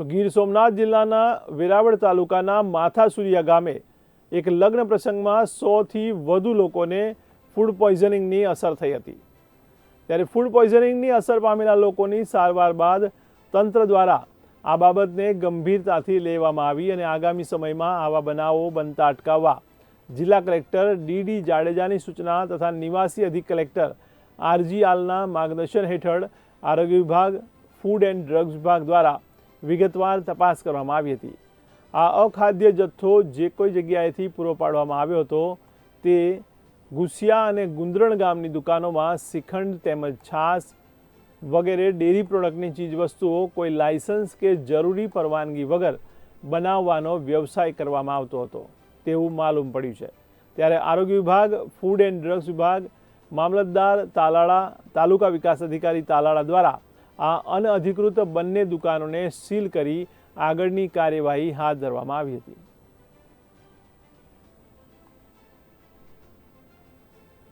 તો ગીર સોમનાથ જિલ્લાના વેરાવળ તાલુકાના માથાસુરિયા ગામે એક લગ્ન પ્રસંગમાં સોથી વધુ લોકોને ફૂડ પોઈઝનિંગની અસર થઈ હતી. ત્યારે ફૂડ પોઈઝનિંગની અસર પામેલા લોકોની સારવાર બાદ તંત્ર દ્વારા આ બાબતને ગંભીરતાથી લેવામાં આવી અને આગામી સમયમાં આવા બનાવો બનતા અટકાવવા જિલ્લા કલેક્ટર ડીડી જાડેજાની સૂચના તથા નિવાસી અધિક કલેક્ટર આરજી આલના માર્ગદર્શન હેઠળ આરોગ્ય વિભાગ ફૂડ એન્ડ ડ્રગ્સ વિભાગ દ્વારા વિગતવાર તપાસ કરવામાં આવી હતી. આ અખાદ્ય જથ્થો જે કોઈ જગ્યાએથી પૂરો પાડવામાં આવ્યો હતો, તે ગુસિયા અને ગુંદરણ ગામની દુકાનોમાં શ્રીખંડ તેમજ છાશ વગેરે ડેરી પ્રોડક્ટની ચીજવસ્તુઓ કોઈ લાયસન્સ કે જરૂરી પરવાનગી વગર બનાવવાનો વ્યવસાય કરવામાં આવતો હતો. તેવું માલુમ પડ્યું છે. ત્યારે આરોગ્ય વિભાગ, ફૂડ એન્ડ ડ્રગ્સ વિભાગ, મામલતદાર તાલાળા, તાલુકા વિકાસ અધિકારી તાલાળા દ્વારા આ અનઅધિકૃત બંને દુકાનોને સીલ કરી આગળની કાર્યવાહી હાથ ધરવામાં આવી હતી.